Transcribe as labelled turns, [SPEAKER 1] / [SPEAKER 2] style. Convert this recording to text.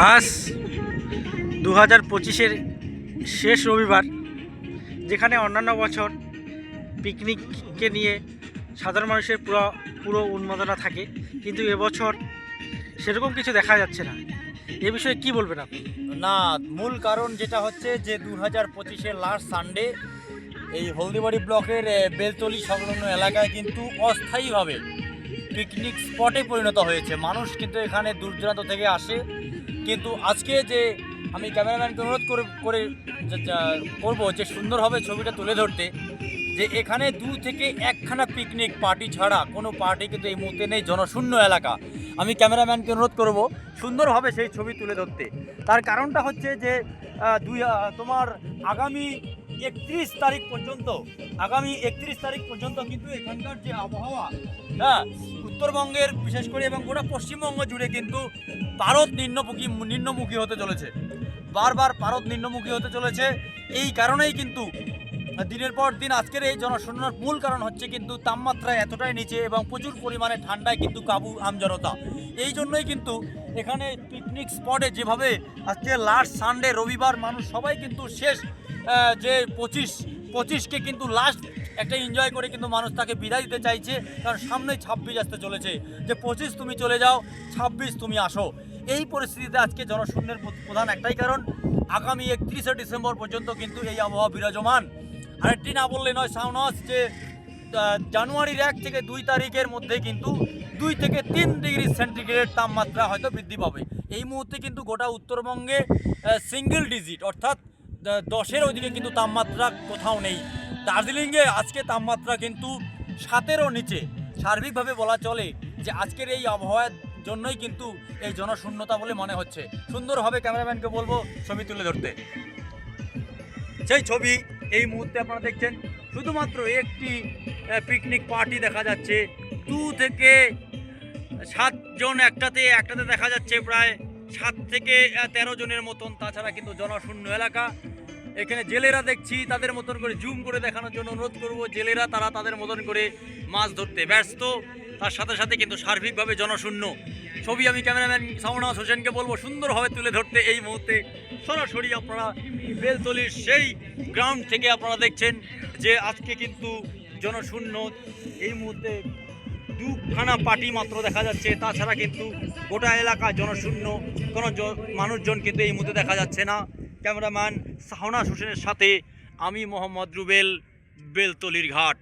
[SPEAKER 1] আজ দু হাজার পঁচিশের শেষ রবিবার, যেখানে অন্যান্য বছর পিকনিককে নিয়ে সাধারণ মানুষের পুরো পুরো উন্মাদনা থাকে, কিন্তু এবছর সেরকম কিছু দেখা যাচ্ছে না। এ বিষয়ে কি বলবেন আপনি?
[SPEAKER 2] না, মূল কারণ যেটা হচ্ছে যে দু হাজার পঁচিশের লাস্ট সানডে এই হলদিবাড়ি ব্লকের বেলতলি সংলগ্ন এলাকায় কিন্তু অস্থায়ীভাবে পিকনিক স্পটে পরিণত হয়েছে। মানুষ কিন্তু এখানে দূর দূরান্ত থেকে আসে। কিন্তু আজকে যে আমি ক্যামেরাম্যানকে অনুরোধ করে করে করব যে সুন্দরভাবে ছবিটা তুলে ধরতে, যে এখানে দু থেকে একখানা পিকনিক পার্টি ছাড়া কোনো পার্টি কিন্তু এই মুহূর্তে নেই, জনশূন্য এলাকা। আমি ক্যামেরাম্যানকে অনুরোধ করব সুন্দরভাবে সেই ছবি তুলে ধরতে। তার কারণটা হচ্ছে যে দুই তোমার আগামী একত্রিশ তারিখ পর্যন্ত, আগামী একত্রিশ তারিখ পর্যন্ত কিন্তু এখানকার যে আবহাওয়া হ্যাঁ উত্তরবঙ্গের বিশেষ করে এবং গোটা পশ্চিমবঙ্গ জুড়ে কিন্তু ভারত নিম্নমুখী নিম্নমুখী হতে চলেছে। বারবার ভারত নিম্নমুখী হতে চলেছে। এই কারণেই কিন্তু দিনের পর দিন আজকের এই জনশূন্যতার মূল কারণ হচ্ছে কিন্তু তাপমাত্রা এতটাই নিচে এবং প্রচুর পরিমাণে ঠান্ডায় কিন্তু কাবু আমজনতা। এই জন্যই কিন্তু এখানে পিকনিক স্পটে যেভাবে আজকে লাস্ট সানডে রবিবার মানুষ সবাই কিন্তু শেষ যে পঁচিশ, পঁচিশকে কিন্তু লাস্ট একটা এনজয় করে কিন্তু মানুষ তাকে বিদায় দিতে চাইছে। কারণ সামনেই ছাব্বিশ আসতে চলেছে। যে পঁচিশ তুমি চলে যাও, ছাব্বিশ তুমি আসো। এই পরিস্থিতিতে আজকে জনশূন্যের প্রধান একটাই কারণ, আগামী একত্রিশে ডিসেম্বর পর্যন্ত কিন্তু এই আবহাওয়া বিরাজমান। আরেকটি না বললে নয় সাউনাস যে জানুয়ারির এক থেকে দুই তারিখের মধ্যে কিন্তু দুই থেকে তিন ডিগ্রি সেন্টিগ্রেড তাপমাত্রা হয়তো বৃদ্ধি পাবে। এই মুহূর্তে কিন্তু গোটা উত্তরবঙ্গে সিঙ্গেল ডিজিট অর্থাৎ দশের ওইদিকে কিন্তু তাপমাত্রা কোথাও নেই। দার্জিলিংয়ে আজকে তাপমাত্রা কিন্তু সাতেরও নিচে। সার্বিকভাবে বলা চলে যে আজকের এই আবহাওয়ার জন্যই কিন্তু এই জনশূন্যতা বলে মনে হচ্ছে। সুন্দরভাবে ক্যামেরাম্যানকে বলব ছবি তুলে ধরতে। সেই ছবি এই মুহূর্তে আপনারা দেখছেন, শুধুমাত্র একটি পিকনিক পার্টি দেখা যাচ্ছে। দু থেকে সাতজন একটাতে একটাতে দেখা যাচ্ছে প্রায়। সাত থেকে আহ, তেরো জনের মতন তাছাড়া কিন্তু জনশূন্য এলাকা। এখানে জেলেরা দেখছি তাদের মতন করে জুম করে দেখানোর জন্য অনুরোধ করব। জেলেরা তারা তাদের মতন করে মাছ ধরতে ব্যস্ত। তার সাথে সাথে কিন্তু সার্বিকভাবে জনশূন্য। ছবি আমি ক্যামেরাম্যান সামনাজ হোসেনকে বলব সুন্দরভাবে তুলে ধরতে এই মুহূর্তে। সরাসরি আপনারা বেলতলির সেই গ্রাউন্ড থেকে আপনারা দেখছেন যে আজকে কিন্তু জনশূন্য এই মুহূর্তে দুখানা পার্টি মাত্র দেখা যাচ্ছে। তাছাড়া কিন্তু গোটা এলাকা জনশূন্য, কোনো মানুষজন কিন্তু এই মুহূর্তে দেখা যাচ্ছে না। ক্যামেরাম্যান সাহনাস হোসেনের সাথে আমি মোহাম্মদ রুবেল, বেলতলির ঘাট।